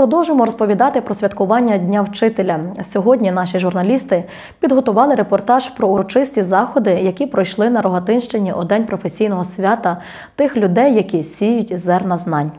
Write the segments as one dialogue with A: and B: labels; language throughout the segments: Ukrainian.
A: Продовжимо розповідати про святкування Дня вчителя. Сьогодні наші журналісти підготували репортаж про урочисті заходи, які пройшли на Рогатинщині у день професійного свята тих людей, які сіють зерна знань.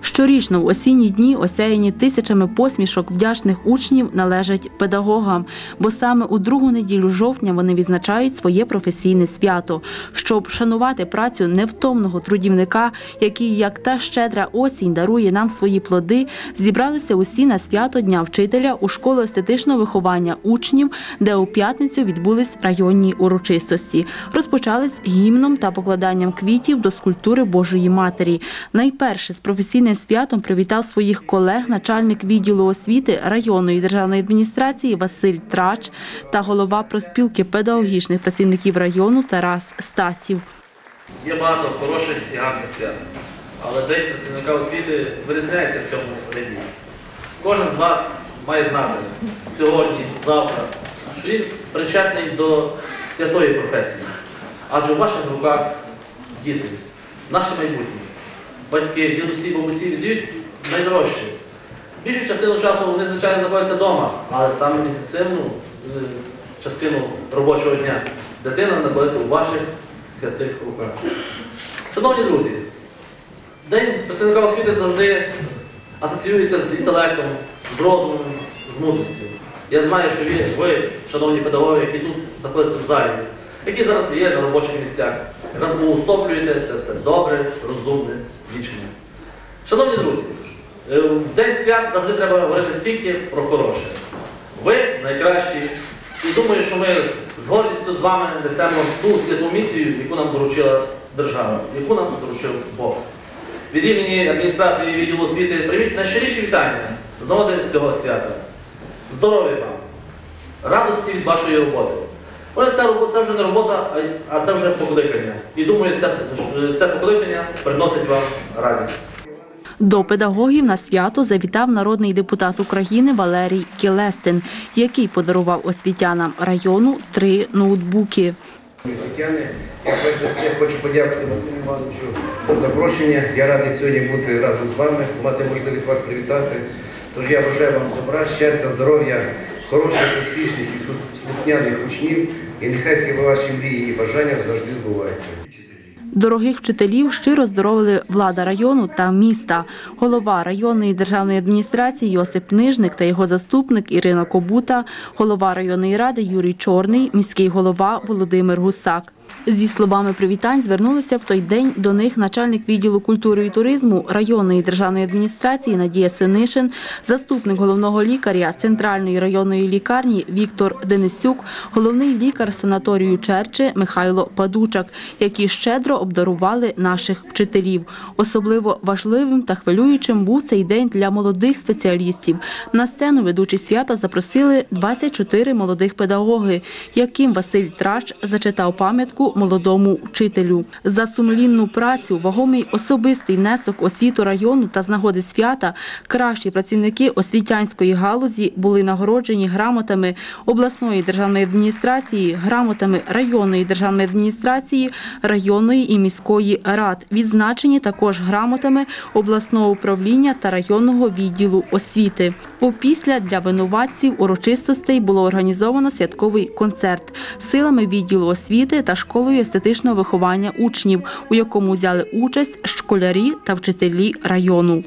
B: Щорічно в осінні дні, осяяні тисячами посмішок вдячних учнів, належать педагогам, бо саме у другу неділю жовтня вони відзначають своє професійне свято, щоб шанувати працю невтомного трудівника, який, як та щедра осінь, дарує нам свої плоди. Зібралися усі на свято Дня вчителя у школу естетичного виховання учнів, де у п'ятницю відбулись районні урочистості. Розпочались гімном та покладанням квітів до скульптури Божої Матері. Найперше з професійним святом привітав своїх колег начальник відділу освіти районної державної адміністрації Василь Трач та голова проспілки педагогічних працівників району Тарас Стасів.
C: Є багато хороших і гарних свят, але День працівника освіти вирізняється в цьому ряді. Кожен з вас має знати сьогодні, завтра, що він причетний до святої професії. Адже у ваших руках діти, наше майбутнє. Батьки, дідусі, бабусі віддають найдорожче. Більшу частину часу вони, звичайно, знаходяться вдома, але саме інтенсивну е, частину робочого дня дитина знаходиться у ваших святих руках. Шановні друзі, День працівника освіти завжди асоціюється з інтелектом, з розумом, з мудрістю. Я знаю, що ви, ви, шановні педагоги, які тут знаходяться в залі, які зараз є на робочих місцях, якраз уособлюєте це все добре, розумне, вічне. Шановні друзі, е, в день свят завжди треба говорити тільки про хороше. Ви найкращі. І думаю, що ми з гордістю з вами несемо ту святу місію, яку нам доручила держава, яку нам доручив Бог. Від імені адміністрації відділу освіти прийміть найщиріші вітання з нагоди цього свята. Здоров'я вам, радості від вашої роботи. Але це, робо- це вже не робота, а- а це вже покликання. І думаю, це, це покликання приносить вам радість.
B: До педагогів на свято завітав народний депутат України Валерій Кілестин, який подарував освітянам району три ноутбуки.
D: Освітяни, я перш за все хочу подякувати Василю Івановичу за запрошення. Я радий сьогодні бути разом з вами, мати можливість вас привітати. Тож я бажаю вам добра, щастя, здоров'я, хороших, успішних і слухняних учнів. І нехай всі ваші мрії і бажання завжди збуваються.
B: Дорогих вчителів щиро здоровили влада району та міста. Голова районної державної адміністрації Йосип Нижник та його заступник Ірина Кобута, голова районної ради Юрій Чорний, міський голова Володимир Гусак. Зі словами привітань звернулися в той день до них начальник відділу культури і туризму районної державної адміністрації Надія Синишин, заступник головного лікаря центральної районної лікарні Віктор Денисюк, головний лікар санаторію Черче Михайло Падучак, які щедро обдарували наших вчителів. Особливо важливим та хвилюючим був цей день для молодих спеціалістів. На сцену ведучі свята запросили 24 молодих педагоги, яким Василь Тращ зачитав пам'ятку молодому вчителю. За сумлінну працю, вагомий особистий внесок освіту району та з нагоди свята кращі працівники освітянської галузі були нагороджені грамотами обласної державної адміністрації, грамотами районної державної адміністрації, і міської рад. Відзначені також грамотами обласного управління та районного відділу освіти. Опісля для винуватців урочистостей було організовано святковий концерт силами відділу освіти та школою естетичного виховання учнів, у якому взяли участь школярі та вчителі району.